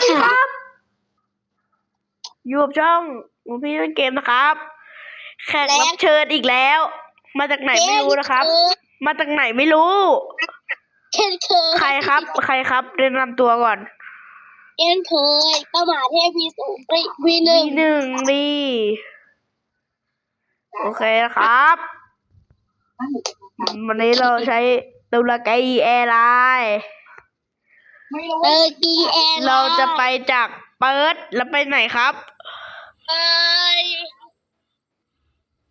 สดีครับ อยู่กับช่องหมูพี่เล่นเกมนะครับ แขกรับเชิญอีกแล้ว มาจากไหนไม่รู้นะครับ มาจากไหนไม่รู้ เช่นเคยใครครับ ใครครับแนะนำตัวก่อนเช่นเคยประมาเทพวีสูงปรีวีหนึ่งมีหนึ่งดีโอเคนะครับ วันนี้เราใช้ตุลาไกแอร์ไลน์ เออกีแอนเราจะไปจากเปิร์ดแล้วไปไหนครับ ไป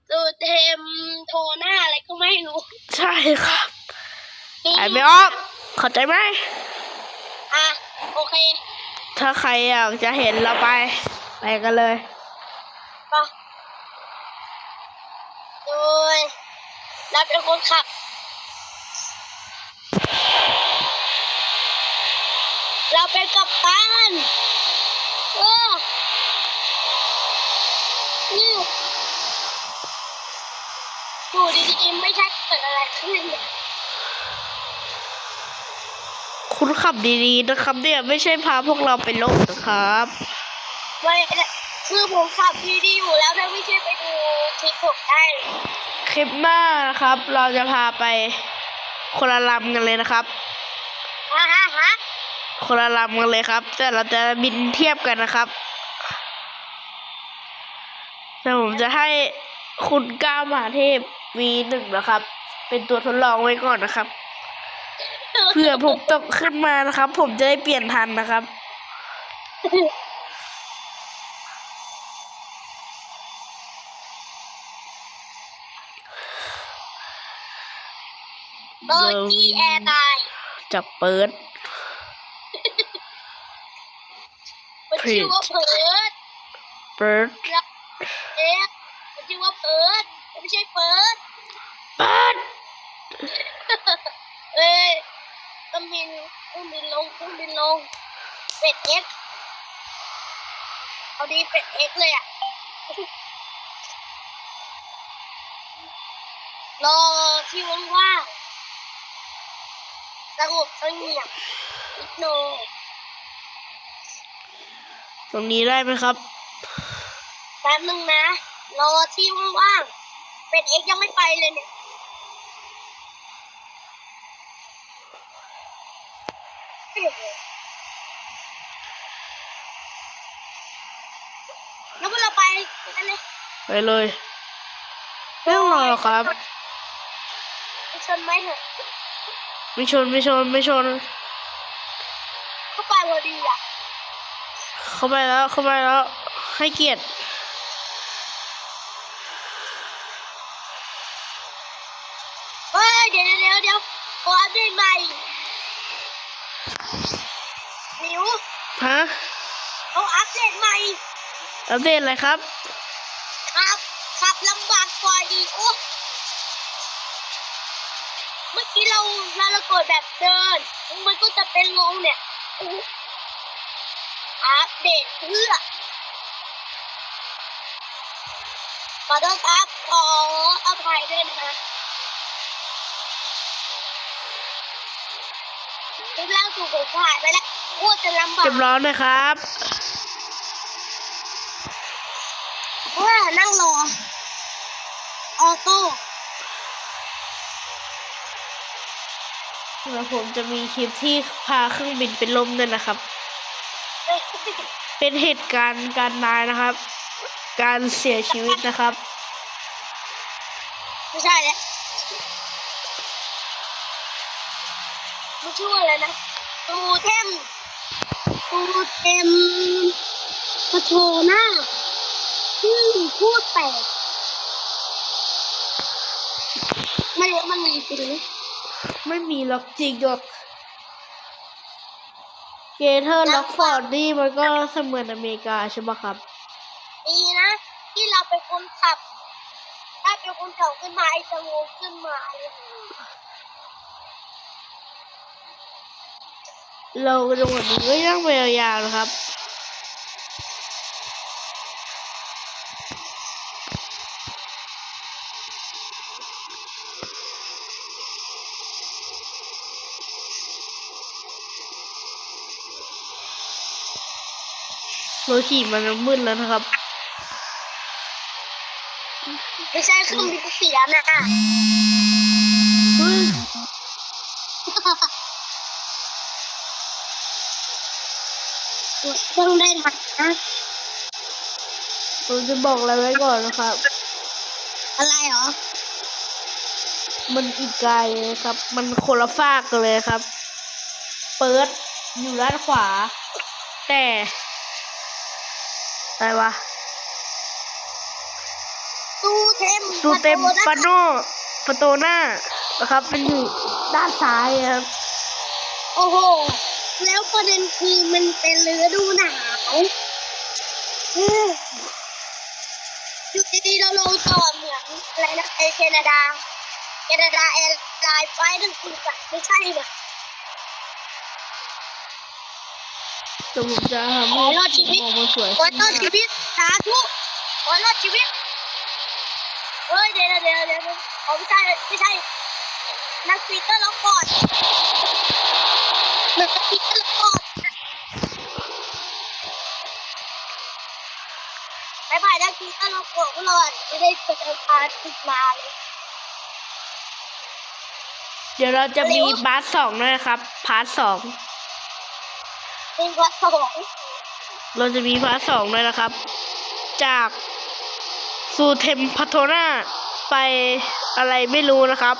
สูเทมโทหน้าอะไรก็ไม่รู้ ใช่ครับไอไม่ออกเข้าใจไหมอะโอเค ถ้าใครอยากจะเห็นเราไป ไปกันเลยไปโดยเราเป็นคนขับ เราเป็นกัปตันเออนี่อยู่ดีๆไม่ใช่เกิดอะไรขึ้นเนี่ยคุณขับดีๆนะครับ เนี่ยไม่ใช่พาพวกเราไปโลกนะครับไม่คือผมขับดีๆอยู่แล้วถ้าไม่ใช่ไปดูคลิปผมได้คลิปหน้านะครับ เราจะพาไปคนละลำกันเลยนะครับฮะฮะฮะ คนละลำกันเลยครับ แต่เราจะบินเทียบกันนะครับแต่ผมจะให้คุณก้าวมหาเทพ V1 นะครับ เป็นตัวทดลองไว้ก่อนนะครับ เพื่อผมตกขึ้นมานะครับ ผมจะได้เปลี่ยนทันนะครับโดนกีแอร์ตายจากเปิด มันชื่อว่าเพิร์ดเปิดเอ๊ะมันชื่อว่าเพิร์ดไม่ใช่เพิร์ดเปิดเอ้ยเครื่องบินเครื่องบินลงเครื่องบินลงเป็ดเอ็กเอาดีเป็ดเอ็กเลยอะรอที่ว่างๆสงบเสงี่ยบอิกโน ตรงนี้ได้ไหมครับ แป๊บนึงนะ รอที่ว่างๆ เป็ดเอ็กยังไม่ไปเลยเนี่ย แล้วเวลาไปกันเลยไปเลยไม่ต้องรอหรอกครับ ไปชนไหมเถอะไม่ชนไม่ชนไม่ชนเข้าไปพอดีอะ เข้าไปแล้วเข้าไปแล้ว ให้เกียรติเฮ้ยเดี๋ยวเดี๋ยวเดี๋ยวขออัปเดตใหม่นิวฮะเขาอัปเดตใหม่อัปเดตอะไรครับขับขับลำบากกว่าอีกโอ้เมื่อกี้เราเราเรากดแบบเดิน มันก็จะเป็นลงเนี่ย อู้อัปเดตเพื่อขอโทษครับขออภัยด้วยนะรูปร่างถูกผมถ่ายไปแล้วโคตรจะลำบากเก็บร้อนนะครับว่านั่งรอ ออโต้แล้วผมจะมีคลิปที่พาเครื่องบินเป็นลมด้วยนะครับ เป็นเหตุการณ์การตายนะครับ การเสียชีวิตนะครับ ไม่ใช่แล้วมันชื่ออะไรนะตูเทมตูเทมปะโทหน้าชื่อพูดแปลกไม่รู้มันมีจริงไมไม่มีล็อกจริงหรอก เกเทอร์ล็อกฟอร์ดนี่มันก็เสมือนอเมริกาใช่ไหมครับ ดีนะ ที่เราเป็นคนขับ ถ้าเป็นคนขับขึ้นมาไอ้สงูขึ้นมาไอ้เราจังหวัดนี้ก็ยังไปยาวๆนะครับ รถขี่มันมืดแล้วนะครับ ไม่ใช่เครื่องบินเสียนะเฮ้ยต้องได้ทันนะผมจะบอกอะไรไว้ก่อนนะครับ อะไรเหรอ มันอีกไกลเลยครับ มันคนละฟากกันเลยครับ เปิดอยู่ด้านขวา แต่ อะไรวะตูเทมซูเต็มปปาโนปาโตน่านะครับมันอยู่ด้านซ้ายครับ โอ้โห แล้วประเด็นคือมันเป็นฤดูหนาวเอออยู่ดีๆเราลงจอดเหมือนอะไรนะไอแคนาดาแคนาดาแอร์ไลน์ไฟล์หนึ่งสี่สามไม่ใช่เนี่ย แต่ผมจะทำขอให้รอดชีวิตมองมันสวยขอขึ้รอดชีวิตสาธุขอรอดชีวิตเฮ้ยเดี๋ยวเดี๋ยวเดี๋ยวอ๋อไม่ใช่ไม่ใช่นักปีเตอร์ล็อกก่อนนักปีเตอร์ล็อกก่อนบายบายนักปีเตอร์ล็อกก่อนก็รอดไม่ได้เปิดพาติดมาเลย เดี๋ยวเราจะมีพาร์ทสองด้วยนะครับพาร์ทสอง เป็นวัดสองเราจะมีพาร์ทสองด้วยนะครับ จากซูเทมพัโทนาไปอะไรไม่รู้นะครับ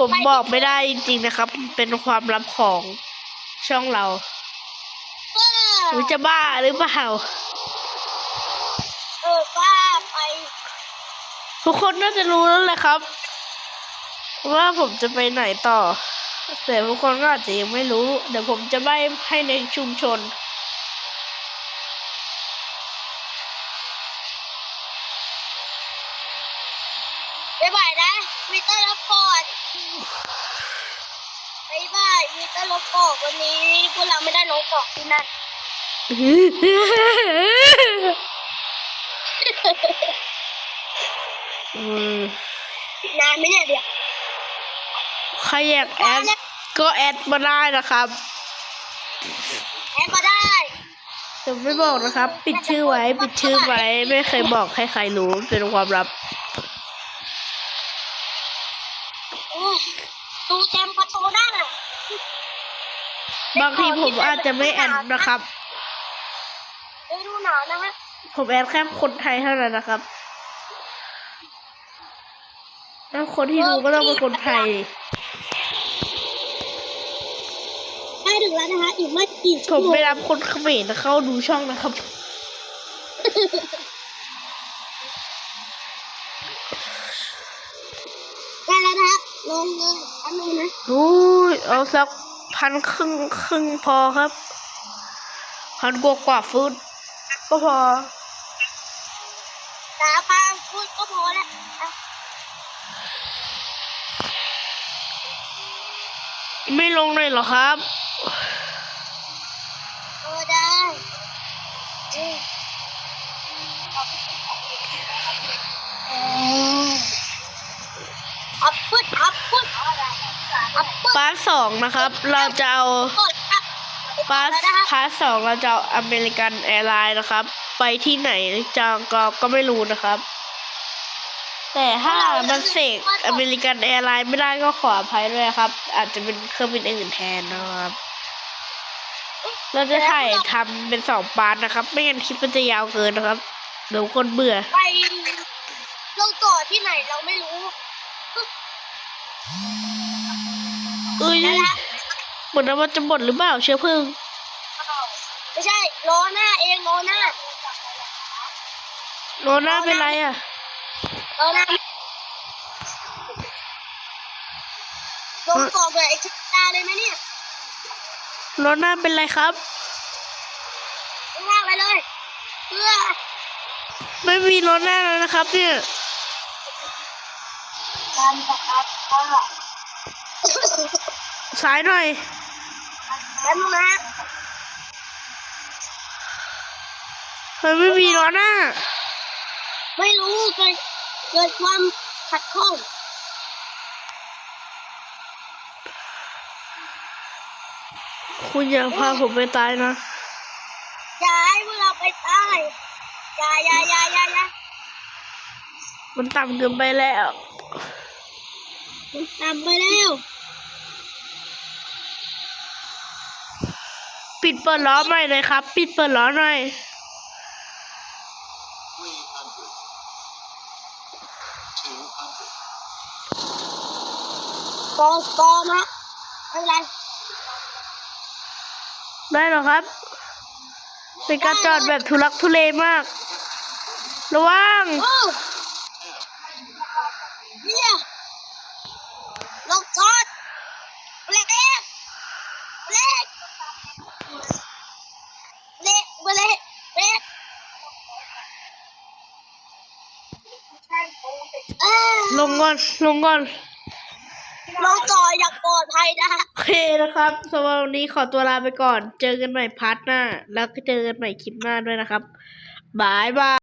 ผมบอกไม่ได้จริงๆนะครับ เป็นความลับของช่องเราเออหรือจะบ้าหรือเปล่าเออบ้าไปทุกคนน่าจะรู้แล้วแหละครับ ว่าผมจะไปไหนต่อ แต่ทุกคนก็อาจจะยังไม่รู้ เดี๋ยวผมจะใบให้ในชุมชนบายบายนะวีเตอร์ล็อกก่อนบายบายวีเตอร์ล็อกก่อนวันนี้พวกเราไม่ได้ลงของที่นั่นอืมนานไหมเนี่ยเดี๋ยว ใครอยากแอดก็แอดมาได้นะครับ แอนมาได้แต่ไม่บอกนะครับ ปิดชื่อไว้ ปิดชื่อไว้ ไม่เคยบอกให้ใครรู้เป็นความลับโอ้ยตูเต็มประตูได้น่ะบางทีผมอาจจะไม่แอดนะครับฤดูหนาวนะฮะผมแอดแค่คนไทยเท่านั้นนะครับแล้วคนที่รู้ก็ต้องเป็นคนไทย ถึงแล้วนะคะ อีกไม่กี่ผชั่วมโมงไม่รับคนเขมรเข้าดูช่องนะครับใกล้แล้วนะฮะลงเลยอันนึงนะอุ้ยเอาสักพันครึ่งครึ่งพอครับ พันกว่ากว่าฟุตก็พอ ตาปางพูดก็พอแล้วอะไม่ลงเลยเหรอครับ อัพพุทอัพพุทอัพพุทพาร์ทสองนะครับ เราจะเอาพาร์ทพาร์ทสองเราจะเอาอเมริกันแอร์ไลน์นะครับ ไปที่ไหนจะก็ก็ไม่รู้นะครับ แต่ถ้ามันเสกอเมริกันแอร์ไลน์ไม่ได้ก็ขออภัยด้วยครับ อาจจะเป็นเครื่องบินอื่นแทนนะครับ เราจะถ่ายทำเป็นสองปาร์ทนะครับ ไม่งั้นคลิปมันจะยาวเกินนะครับ เดี๋ยวคนเบื่อ ไปลงต่อที่ไหนเราไม่รู้เอ้ยนั่นแหละเหมือนว่าจะหมดหรือเปล่าเชื้อเพลิงไม่ใช่ล้อหน้าเองล้อหน้าโรน่าเป็นไรอะล้อหน้าลงต่อแบบไอ้ชิตาเลยไหมเนี่ย โรน่าเป็นไรครับว่างไปเลยเพื่อไม่มีโรน่าแล้วนะครับเนี่ยการประกาศว่าซ้ายหน่อยแล้วนะเฮ้ยไม่มีโรน่าไม่รู้เกิดเกิดความขัดข้อง คุณอย่าพาผมไปตายนะไอย่าให้พวกเราไปใต้อย่าอย่าอย่าอย่าอย่ามันต่ำเกินไปแล้วมันต่ำไปแล้ว ปิดเปิดล้อใหม่เลยครับ ปิดเปิดล้อหน่อยกอกอนะไม่เป็นไร ได้เหรอครับเป็นการจอดแบบทุลักทุเลมาก ระวังโอ้เนี่ยลงจอดเบรกเบรกเบรกเบรกเบรกเบรกเอ้ยลงก่อนลงก่อน ลงจออย่างปลอดภัยนะโอเคนะครับสำหรับวันนี้ขอตัวลาไปก่อน เจอกันใหม่พาร์ทหน้า แล้วก็เจอกันใหม่คลิปหน้าด้วยนะครับบายบาย